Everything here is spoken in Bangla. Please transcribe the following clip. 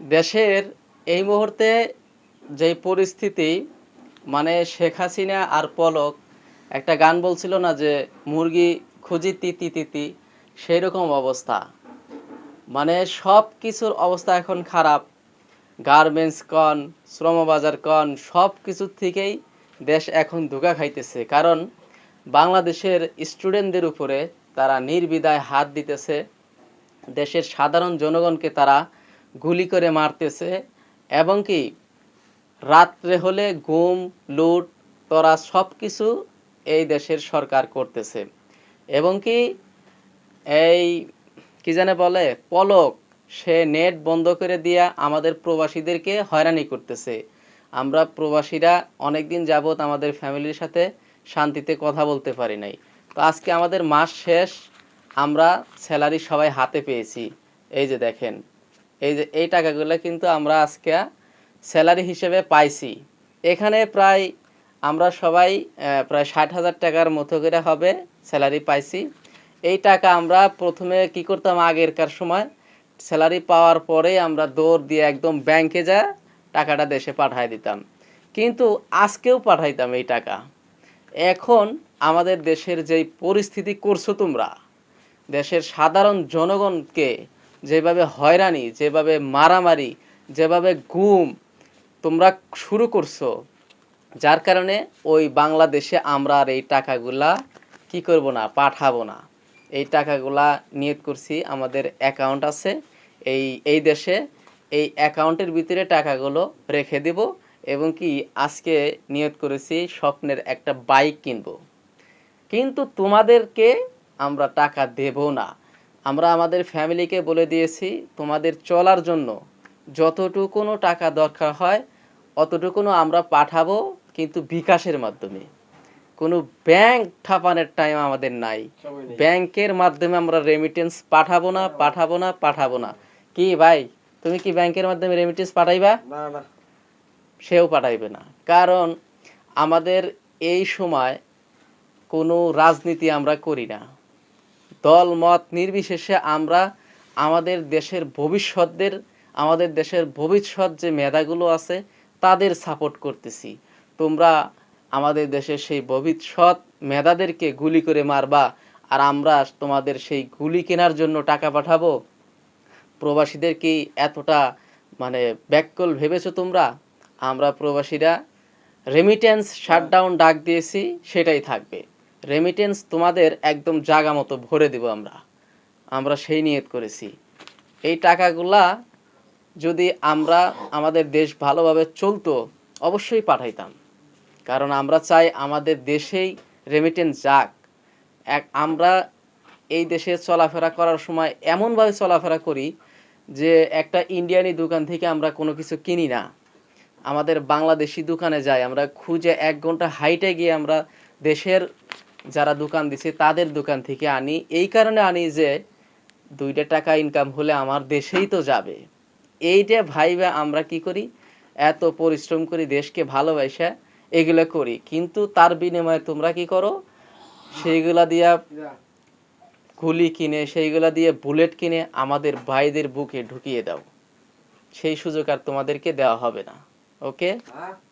দেশের এই মুহূর্তে যে পরিস্থিতি মানে শেখ হাসিনা আর পলক, একটা গান বলছিল না যে, মুরগি খুঁজি তিতি তিতি সেই রকম অবস্থা। মানে সব কিছুর অবস্থা এখন খারাপ। গার্মেন্টস কন, শ্রমবাজার কন, সব কিছুর থেকেই দেশ এখন ধোকা খাইতেছে। কারণ বাংলাদেশের স্টুডেন্টদের উপরে তারা নির্বিদায় হাত দিতেছে। দেশের সাধারণ জনগণকে তারা গুলি করে মারতেছে, এবং কি রাত্রে হলে গুম লুট তরা সব কিছু এই দেশের সরকার করতেছে। এবং কি এই, কি জানে বলে, পলক, সে নেট বন্ধ করে দিয়া আমাদের প্রবাসীদেরকে হয়রানি করতেছে। আমরা প্রবাসীরা অনেকদিন যাবৎ আমাদের ফ্যামিলির সাথে শান্তিতে কথা বলতে পারি নাই। তো আজকে আমাদের মাস শেষ, আমরা স্যালারি সবাই হাতে পেয়েছি। এই যে দেখেন এই যে, এই টাকাগুলো কিন্তু আমরা আজকে স্যালারি হিসেবে পাইছি। এখানে প্রায় আমরা সবাই প্রায় ষাট হাজার টাকার মতো করে হবে স্যালারি পাইছি। এই টাকা আমরা প্রথমে কি করতাম আগেরকার সময়? স্যালারি পাওয়ার পরে আমরা দৌড় দিয়ে একদম ব্যাংকে যা টাকাটা দেশে পাঠায় দিতাম। কিন্তু আজকেও পাঠাইতাম এই টাকা। এখন আমাদের দেশের যেই পরিস্থিতি করছ তোমরা, দেশের সাধারণ জনগণকে যেভাবে হয়রানি, যেভাবে মারামারি, যেভাবে গুম তোমরা শুরু করছ, যার কারণে ওই বাংলাদেশে আমরা আর এই টাকাগুলা কি করব না, পাঠাবো না। এই টাকাগুলা নিয়ত করছি, আমাদের অ্যাকাউন্ট আছে, এই এই দেশে এই অ্যাকাউন্টের ভিতরে টাকাগুলো রেখে দেব এবং কি আজকে নিয়ত করেছি, স্বপ্নের একটা বাইক কিনবো। কিন্তু তোমাদেরকে আমরা টাকা দেব না। আমরা আমাদের ফ্যামিলিকে বলে দিয়েছি তোমাদের চলার জন্য যতটুকুনো টাকা দরকার হয় অতটুকুনো আমরা পাঠাবো কিন্তু বিকাশের মাধ্যমে। কোনো ব্যাংক ঠাপানের টাইম আমাদের নাই। ব্যাংকের মাধ্যমে আমরা রেমিটেন্স পাঠাবো না পাঠাবো না পাঠাবো না। কি ভাই তুমি কি ব্যাংকের মাধ্যমে রেমিটেন্স পাঠাইবা? সেও পাঠাইবে না। কারণ আমাদের এই সময় কোনো রাজনীতি আমরা করি না। দল মত নির্বিশেষে আমরা আমাদের দেশের ভবিষ্যৎদের, আমাদের দেশের ভবিষ্যৎ যে মেধাগুলো আছে, তাদের সাপোর্ট করতেছি। তোমরা আমাদের দেশের সেই ভবিষ্যৎ মেধাদেরকে গুলি করে মারবা, আর আমরা তোমাদের সেই গুলি কেনার জন্য টাকা পাঠাবো। প্রবাসীদের কি এতটা মানে ব্যাককল ভেবেছো তোমরা? আমরা প্রবাসীরা রেমিটেন্স শাটডাউন ডাক দিয়েছি, সেটাই থাকবে। রেমিটেন্স তোমাদের একদম জাগা মতো ভরে দেব আমরা। আমরা সেই নিয়ত করেছি। এই টাকাগুলা যদি আমরা আমাদের দেশ ভালোভাবে চলতো, অবশ্যই পাঠাইতাম। কারণ আমরা চাই আমাদের দেশেই রেমিটেন্স যাক। এক, আমরা এই দেশে চলাফেরা করার সময় এমনভাবে চলাফেরা করি যে একটা ইন্ডিয়ানি দোকান থেকে আমরা কোনো কিছু কিনি না। আমাদের বাংলাদেশি দোকানে যাই, আমরা খুঁজে এক ঘণ্টা হাইটে গিয়ে আমরা দেশের যারা দোকান দিছে, তাদের দোকান থেকে আনি। এই কারণে আনি যে, দুইটা টাকা ইনকাম হলে আমার দেশেই তো যাবে। এইটা ভাইবা আমরা কি করি? এত পরিশ্রম করি, দেশকে ভালোবাসা, এগুলো করি। কিন্তু তার বিনিময়ে তোমরা কি করো? সেইগুলা দিয়া গুলি কিনে, সেইগুলা দিয়ে বুলেট কিনে আমাদের ভাইদের বুকে ঢুকিয়ে দাও। সেই সুযোগ আর তোমাদেরকে দেওয়া হবে না। ওকে? হ্যাঁ।